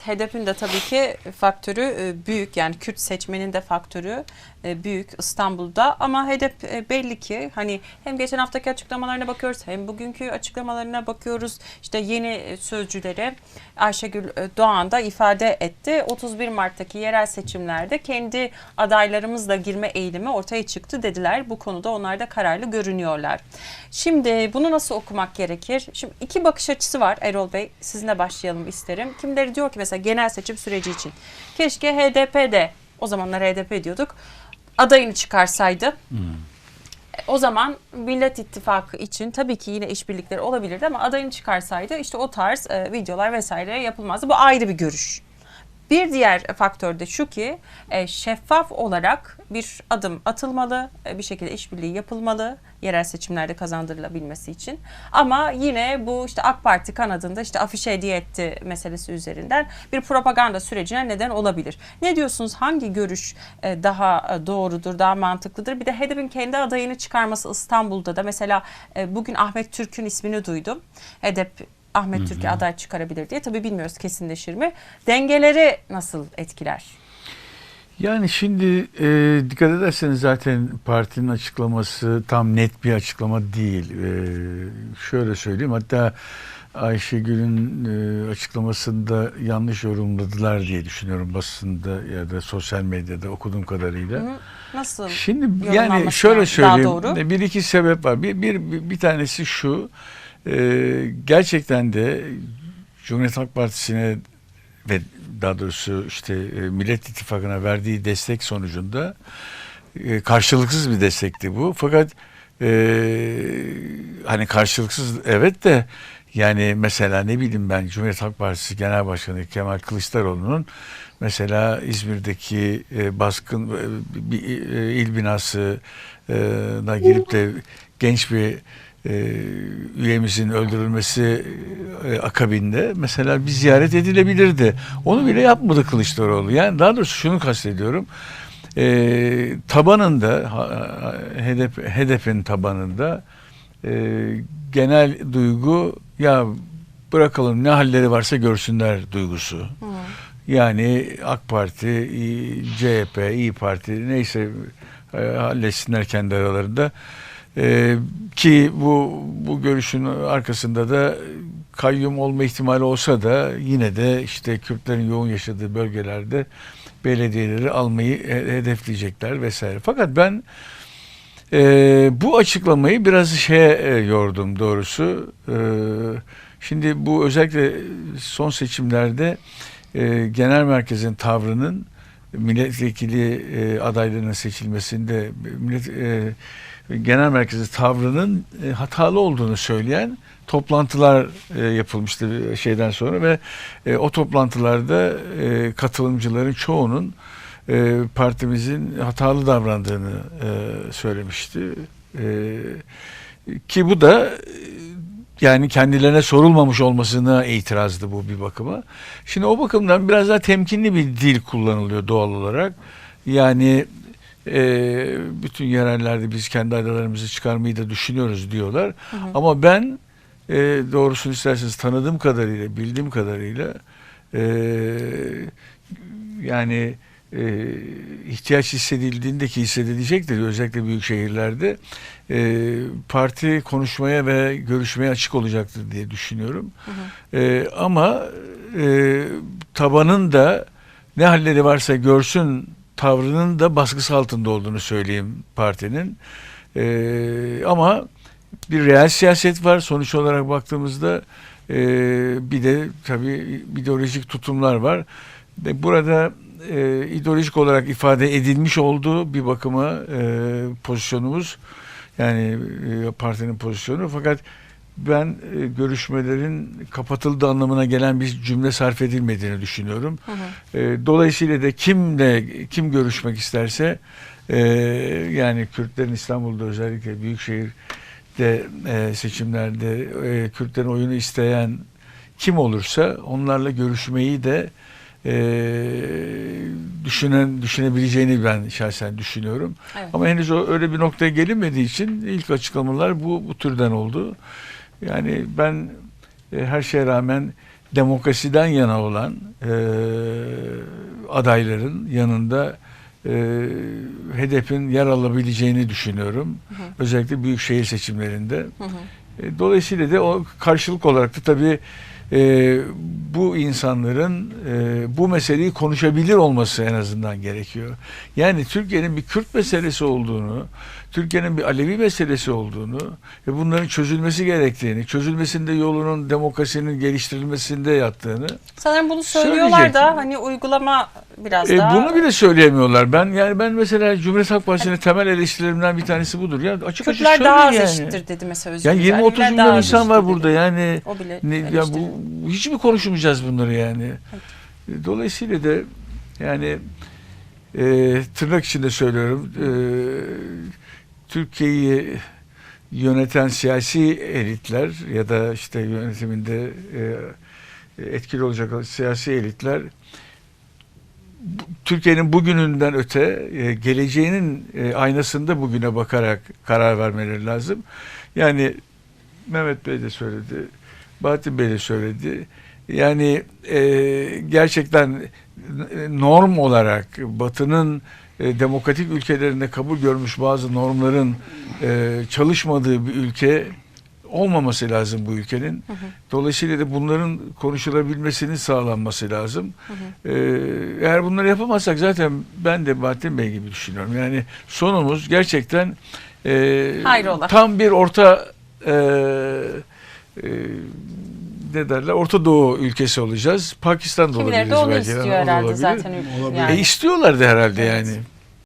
HDP'nin de tabii ki faktörü e, büyük yani Kürt seçmenin de faktörü e, büyük İstanbul'da ama HDP e, belli ki hani hem geçen haftaki açıklamalarına bakıyoruz hem bugünkü açıklamalarına bakıyoruz işte yeni e, sözcüleri Ayşegül Doğan da ifade etti 31 Mart'taki yerel seçimlerde kendi adaylarımızla girme eğilimi ortaya çıktı dediler bu konuda onlar da kararlı görünüyorlar. Şimdi bunu nasıl okumak gerekir? Şimdi iki bakış açısı var Erol Bey sizinle başlayalım isterim. Kimileri diyor ki mesela genel seçim süreci için keşke HDP de o zamanlar HDP diyorduk adayını çıkarsaydı. O zaman Millet İttifakı için tabii ki yine işbirlikleri olabilirdi ama adayını çıkarsaydı işte o tarz e, videolar vesaire yapılmazdı. Bu ayrı bir görüş. Bir diğer faktör de şu ki e, şeffaf olarak bir adım atılmalı, e, bir şekilde işbirliği yapılmalı yerel seçimlerde kazandırılabilmesi için. Ama yine bu işte AK Parti kanadında işte afişe hediye etti meselesi üzerinden bir propaganda sürecine neden olabilir. Ne diyorsunuz? Hangi görüş e, daha doğrudur, daha mantıklıdır? Bir de HDP'in kendi adayını çıkarması İstanbul'da da mesela bugün Ahmet Türk'ün ismini duydum. HDP Ahmet Türk'ü aday çıkarabilir diye. Tabii bilmiyoruz kesinleşir mi. Dengeleri nasıl etkiler? Yani şimdi e, dikkat ederseniz zaten partinin açıklaması tam net bir açıklama değil. E, şöyle söyleyeyim hatta Ayşegül'ün e, açıklamasında yanlış yorumladılar diye düşünüyorum basında ya da sosyal medyada okuduğum kadarıyla. Hı, Nasıl? Şimdi yani şöyle söyleyeyim. Bir iki sebep var. Bir, bir, bir tanesi şu. e, gerçekten de Cumhuriyet Halk Partisi'ne ve daha doğrusu işte e, Millet İttifakı'na verdiği destek sonucunda e, karşılıksız bir destekti bu. Fakat e, hani karşılıksız evet de yani mesela ne bileyim ben Cumhuriyet Halk Partisi Genel Başkanı Kemal Kılıçdaroğlu'nun mesela İzmir'deki e, baskın e, bir e, il binasına girip de genç bir e, üyemizin öldürülmesi e, akabinde mesela bir ziyaret edilebilirdi. Onu bile yapmadı Kılıçdaroğlu. Yani daha doğrusu şunu kastediyorum. E, tabanında HDP, HDP'nin tabanında e, genel duygu ya bırakalım ne halleri varsa görsünler duygusu. Yani AK Parti, CHP, İyi Parti neyse e, halletsinler kendi aralarında. E, ki bu bu görüşün arkasında da kayyum olma ihtimali olsa da yine de işte Kürtlerin yoğun yaşadığı bölgelerde belediyeleri almayı he- hedefleyecekler vesaire. Fakat ben e, bu açıklamayı biraz şeye e, yordum doğrusu. E, şimdi bu özellikle son seçimlerde e, genel merkezin tavrının milletvekili e, adaylarının seçilmesinde millet, e, genel merkezin tavrının e, hatalı olduğunu söyleyen toplantılar e, yapılmıştı şeyden sonra ve e, o toplantılarda e, katılımcıların çoğunun e, partimizin hatalı davrandığını e, söylemişti. E, ki bu da e, yani kendilerine sorulmamış olmasına itirazdı bu bir bakıma. Şimdi o bakımdan biraz daha temkinli bir dil kullanılıyor doğal olarak. Yani e, bütün yerellerde biz kendi adalarımızı çıkarmayı da düşünüyoruz diyorlar. Ama ben e, doğrusunu isterseniz tanıdığım kadarıyla, bildiğim kadarıyla e, yani e, ihtiyaç hissedildiğinde ki hissedilecektir özellikle büyük şehirlerde e, parti konuşmaya ve görüşmeye açık olacaktır diye düşünüyorum. E, ama e, tabanın da ne halleri varsa görsün tavrının da baskısı altında olduğunu söyleyeyim partinin. E, ama bir real siyaset var sonuç olarak baktığımızda e, bir de tabii ideolojik tutumlar var. Ve burada e, ideolojik olarak ifade edilmiş olduğu bir bakıma e, pozisyonumuz yani e, partinin pozisyonu fakat ben e, görüşmelerin kapatıldığı anlamına gelen bir cümle sarf edilmediğini düşünüyorum. E, dolayısıyla da kimle kim görüşmek isterse e, yani Kürtlerin İstanbul'da özellikle büyükşehirde e, seçimlerde e, Kürtlerin oyunu isteyen kim olursa onlarla görüşmeyi de e, düşünen düşünebileceğini ben şahsen düşünüyorum. Evet. Ama henüz öyle bir noktaya gelinmediği için ilk açıklamalar bu bu türden oldu. Yani ben e, her şeye rağmen demokrasiden yana olan e, adayların yanında e, HDP'nin yer alabileceğini düşünüyorum. Özellikle büyükşehir seçimlerinde. Hı hı. E, Dolayısıyla da o karşılık olarak da tabii e, bu insanların e, bu meseleyi konuşabilir olması en azından gerekiyor. Yani Türkiye'nin bir Kürt meselesi olduğunu, Türkiye'nin bir Alevi meselesi olduğunu ve bunların çözülmesi gerektiğini, çözülmesinde yolunun demokrasinin geliştirilmesinde yattığını Sanırım bunu söylüyorlar da hani uygulama biraz e, daha. bunu bile söyleyemiyorlar. Ben yani ben mesela Cumhuriyet Halk Partisi'nin temel eleştirilerimden bir tanesi budur. Ya açık açık Kürtler söyleyin daha az yani. eşittir dedi mesela Özgür Yani Özel. 20-30 Aleviler daha milyon insan var eşittir burada dedi. yani. O bile Ne, ya bu hiç mi konuşmayacağız bunları yani? Dolayısıyla da yani e, tırnak içinde söylüyorum e, Türkiye'yi yöneten siyasi elitler ya da işte yönetiminde e, etkili olacak siyasi elitler Türkiye'nin bugününden öte e, geleceğinin e, aynasında bugüne bakarak karar vermeleri lazım. Yani Mehmet Bey de söyledi, Bahattin Bey de söyledi. Yani e, gerçekten norm olarak Batı'nın e, demokratik ülkelerinde kabul görmüş bazı normların e, çalışmadığı bir ülke olmaması lazım bu ülkenin. Hı hı. Dolayısıyla da bunların konuşulabilmesinin sağlanması lazım. Hı hı. Ee, eğer bunları yapamazsak zaten ben de Bahattin Bey gibi düşünüyorum. Yani sonumuz gerçekten e, Hayrola. tam bir orta e, e, ne derler Orta Doğu ülkesi olacağız. Pakistan da Kimileri olabiliriz de onu belki. istiyor da herhalde olabilir. zaten. Olabilir. Yani. E istiyorlardı herhalde Evet. yani.